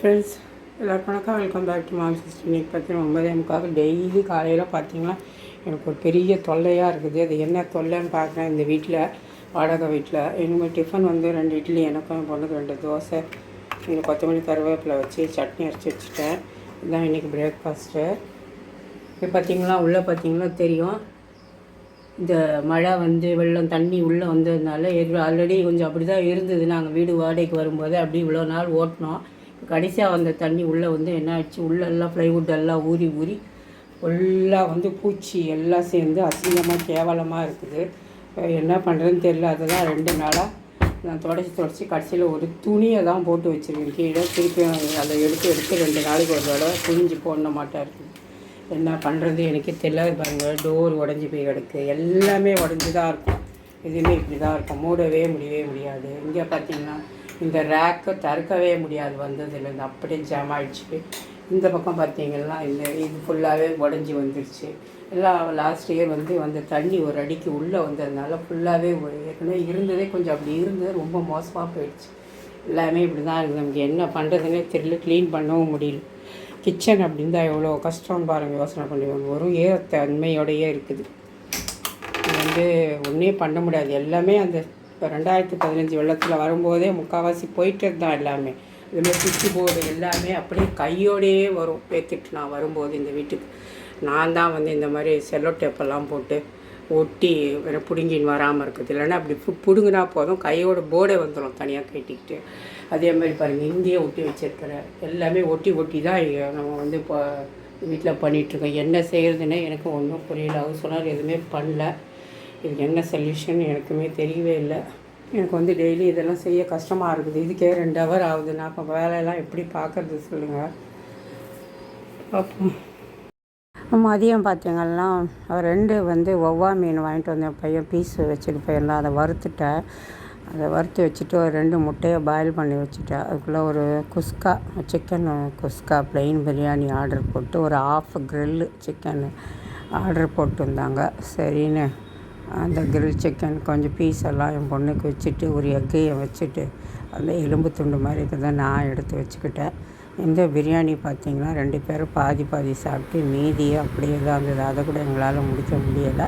Friends எல்லாருக்கும் வணக்கம். Welcome back to mom sister இன்றைக்கி பார்த்தீங்கன்னா ஒன்பதே முக்கால். டெய்லி காலையில் பார்த்தீங்கன்னா எனக்கு ஒரு பெரிய தொல்லையாக இருக்குது. அது என்ன தொல்லைன்னு பார்க்குறேன் இந்த வீட்டில் வாடகை வீட்டில் இனிமேல் டிஃபன் வந்து ரெண்டு இட்லி எனக்கும் என் பொண்ணுக்கு ரெண்டு தோசை. இந்த கொத்தமல்லி கருவேப்பிலை வச்சு சட்னி அரைச்சி வச்சுட்டேன். இதுதான் இன்றைக்கி பிரேக்ஃபாஸ்ட்டு இப்போ பார்த்தீங்களா? உள்ளே பார்த்திங்கன்னா தெரியும். இந்த மழை வந்து வெள்ளம் தண்ணி உள்ளே வந்ததுனால எது ஆல்ரெடி கொஞ்சம் அப்படி தான் இருந்தது. நாங்கள் வீடு வாடகைக்கு வரும்போது அப்படி இவ்வளோ நாள் ஓட்டினோம். கடைசியாக வந்த தண்ணி உள்ளே வந்து என்ன ஆயிடுச்சு? உள்ளெல்லாம் ப்ளைவுட் எல்லாம் ஊறி ஊறி ஃபுல்லாக வந்து பூச்சி எல்லாம் சேர்ந்து அசிங்கமாக கேவலமாக இருக்குது. என்ன பண்ணுறதுன்னு தெரியல. அதுதான் ரெண்டு நாளாக நான் தொடச்சி தொடச்சி கடைசியில் ஒரு துணியை தான் போட்டு வச்சுருக்கேன். கீழே திருப்பி அதை எடுத்து எடுத்து ரெண்டு நாளைக்கு ஒரு தடவை குளிஞ்சு போடணும் மாட்டா இருக்குது என்ன பண்ணுறது எனக்கு தெரியல பாருங்கள் டோர் உடஞ்சி போய் கிடக்கு. எல்லாமே உடஞ்சி தான் இருக்கும். எதுவுமே இப்படி தான் இருக்கும். மூடவே முடியவே முடியாது. இங்கே பார்த்தீங்கன்னா இந்த ரேக்கை திறக்கவே முடியாது. வந்ததுலேருந்து அப்படியே ஜாம் ஆயிடுச்சு. இந்த பக்கம் பார்த்தீங்கன்னா இந்த இது ஃபுல்லாகவே உடஞ்சி வந்துருச்சு. எல்லாம் லாஸ்ட் இயர் வந்து வந்த தண்ணி ஒரு அடிக்கு உள்ளே வந்ததுனால ஃபுல்லாகவே ஏற்கனவே இருந்ததே கொஞ்சம் அப்படி இருந்தது. ரொம்ப மோசமாக போயிடுச்சு. எல்லாமே இப்படி தான் இருக்குது. நமக்கு என்ன பண்ணுறதுனே தெரியல. க்ளீன் பண்ணவும் முடியல. கிச்சன் அப்படின்னு தான் எவ்வளோ கஷ்டம்னு பாருங்கள் யோசனை பண்ணுவாங்க ஒரு ஈரத்தன்மையோடையே இருக்குது. வந்து ஒன்றே பண்ண முடியாது. எல்லாமே அந்த இப்போ ரெண்டாயிரத்தி பதினஞ்சு வெள்ளத்தில் வரும்போதே முக்கால்வாசி போயிட்டு தான் எல்லாமே. இதுமாதிரி சுவிட்ச் போர்டு எல்லாமே அப்படியே கையோடையே வரும். பேத்துட்டு நான் வரும்போது இந்த வீட்டுக்கு. நான் தான் வந்து இந்த மாதிரி செல்லோ டேப்பெல்லாம் போட்டு ஒட்டி வேறு பிடுங்கின்னு வராமல் இருக்குது இல்லைன்னா அப்படி பிடுங்கினா போதும். கையோட போர்டே வந்துடும் தனியாக கட்டிக்கிட்டு. அதே மாதிரி பாருங்கள் இங்கேயே ஒட்டி வச்சிருக்கிறேன் எல்லாமே ஒட்டி ஒட்டி தான் நம்ம வந்து இப்போ வீட்டில் பண்ணிகிட்ருக்கோம் என்ன செய்கிறதுனே எனக்கு ஒன்றும் புரியல. அவர் சொன்னார் எதுவுமே பண்ணல. இதுக்கு என்ன சொல்யூஷன் எனக்குமே தெரியவே இல்லை. எனக்கு வந்து டெய்லி இதெல்லாம் செய்ய கஷ்டமாக இருக்குது. இதுக்கே ரெண்டு ஹவர் ஆகுது. நான் இப்போ வேலையெல்லாம் எப்படி பார்க்குறது சொல்லுங்கள் பார்ப்போம் மதியம் பார்த்தீங்கன்னா ரெண்டு வந்து ஒவ்வா மீன் வாங்கிட்டு வந்தேன் பையன் பீஸ் வச்சுட்டு போயிருந்தான் அதை வறுத்துட்டேன் அதை வறுத்து வச்சுட்டு ஒரு ரெண்டு முட்டையை பாயில் பண்ணி வச்சுட்டேன் அதுக்குள்ளே ஒரு kuska chicken kuska plain biryani order போட்டு ஒரு ஆஃப் க்ரில்லு சிக்கன் ஆர்டர் போட்டிருந்தாங்க. சரின்னு அந்த கிரில் சிக்கன் கொஞ்சம் பீஸ் எல்லாம் என் பொண்ணுக்கு வச்சுட்டு ஒரு எக்கையும் வச்சுட்டு அந்த எலும்பு துண்டு மாதிரி இருக்கிறத நான் எடுத்து வச்சுக்கிட்டேன். இந்த பிரியாணி பார்த்திங்கன்னா ரெண்டு பேரும் பாதி பாதி சாப்பிட்டு மீதியே அப்படியே தான் இருந்தது. அதை கூட எங்களால் முடிக்க முடியலை.